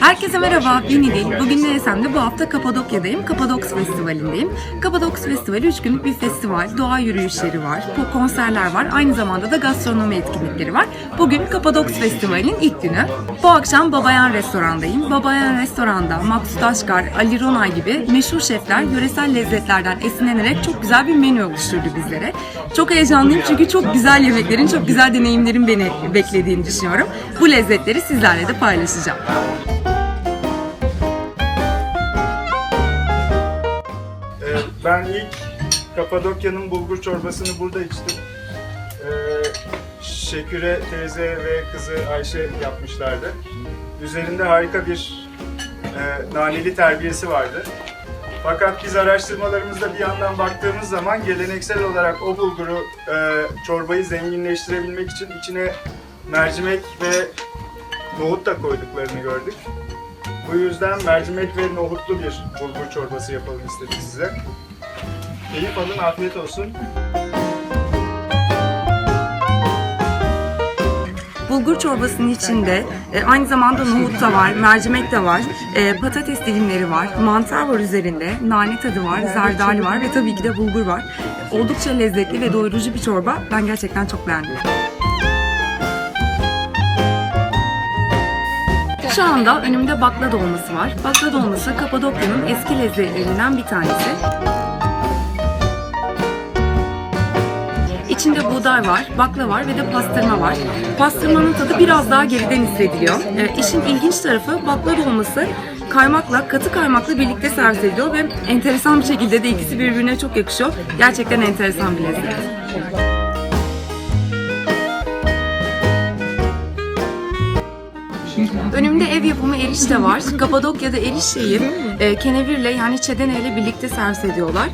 Herkese merhaba, ben İdil. Bugün Neresem'de bu hafta Kapadokya'dayım. Kapadoks Festivali'ndeyim. Kapadoks Festivali 3 günlük bir festival. Doğa yürüyüşleri var, ko- konserler var. Aynı zamanda da gastronomi etkinlikleri var. Bugün Kapadoks Festivali'nin ilk günü. Bu akşam Babayan Restoran'dayım. Babayan Restoran'da Maksut Aşkar, Ali Ronay gibi meşhur şefler yöresel lezzetlerden esinlenerek çok güzel bir menü oluşturdu bizlere. Çok heyecanlıyım çünkü çok güzel yemeklerin, çok güzel deneyimlerin beni beklediğini düşünüyorum. Bu lezzetleri sizlerle de paylaşacağım. Ben ilk Kapadokya'nın bulgur çorbasını burada içtim. Ee, Şeküre teyze ve kızı Ayşe yapmışlardı. Üzerinde harika bir e, naneli terbiyesi vardı. Fakat biz araştırmalarımızda bir yandan baktığımız zaman geleneksel olarak o bulguru, e, çorbayı zenginleştirebilmek için içine mercimek ve nohut da koyduklarını gördük. Bu yüzden mercimek ve nohutlu bir bulgur çorbası yapalım istedik size. Keyif alın, afiyet olsun. Bulgur çorbasının içinde e, aynı zamanda nohut da var, mercimek de var, e, patates dilimleri var, mantar var üzerinde, nane tadı var, zerdali var ve tabii ki de bulgur var. Oldukça lezzetli ve doyurucu bir çorba. Ben gerçekten çok beğendim. Şu anda önümde bakla dolması var. Bakla dolması Kapadokya'nın eski lezzetlerinden bir tanesi. İçinde buğday var, bakla var ve de pastırma var. Pastırmanın tadı biraz daha geriden hissediliyor. Ee, işin ilginç tarafı bakla dolması kaymakla, katı kaymakla birlikte servis ediliyor ve enteresan bir şekilde de ikisi birbirine çok yakışıyor. Gerçekten enteresan bir lezzet. Önümde ev yapımı erişte var. Kapadokya'da erişteyi e, kenevirle yani çedene ile birlikte servis ediyorlar.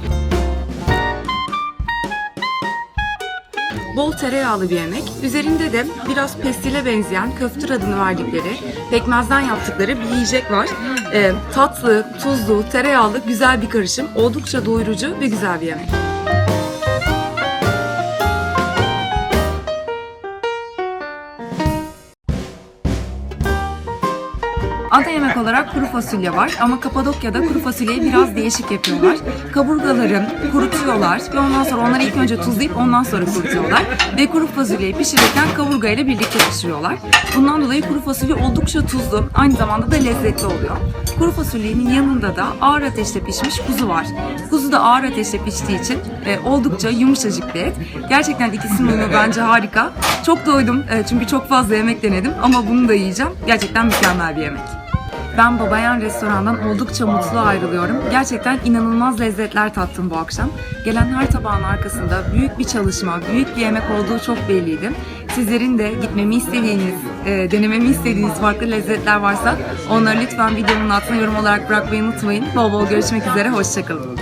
Bol tereyağlı bir yemek. Üzerinde de biraz pestile benzeyen köftür adını verdikleri, pekmezden yaptıkları bir yiyecek var. E, tatlı, tuzlu, tereyağlı güzel bir karışım. Oldukça doyurucu ve güzel bir yemek. Ana yemek olarak kuru fasulye var ama Kapadokya'da kuru fasulyeyi biraz değişik yapıyorlar. Kaburgaları kurutuyorlar ve ondan sonra onları ilk önce tuzlayıp ondan sonra kurutuyorlar. Ve kuru fasulyeyi pişirirken kaburga ile birlikte pişiriyorlar. Bundan dolayı kuru fasulye oldukça tuzlu, aynı zamanda da lezzetli oluyor. Kuru fasulyenin yanında da ağır ateşte pişmiş kuzu var. Kuzu da ağır ateşte piştiği için e, oldukça yumuşacık bir et. Gerçekten ikisinin uyumu bence harika. Çok doydum e, çünkü çok fazla yemek denedim ama bunu da yiyeceğim. Gerçekten mükemmel bir yemek. Ben Babayan restorandan oldukça mutlu ayrılıyorum. Gerçekten inanılmaz lezzetler tattım bu akşam. Gelen her tabağın arkasında büyük bir çalışma, büyük bir yemek olduğu çok belliydi. Sizlerin de gitmemi istediğiniz, e, denememi istediğiniz farklı lezzetler varsa onları lütfen videomun altına yorum olarak bırakmayı unutmayın. Bol bol görüşmek üzere, hoşçakalın.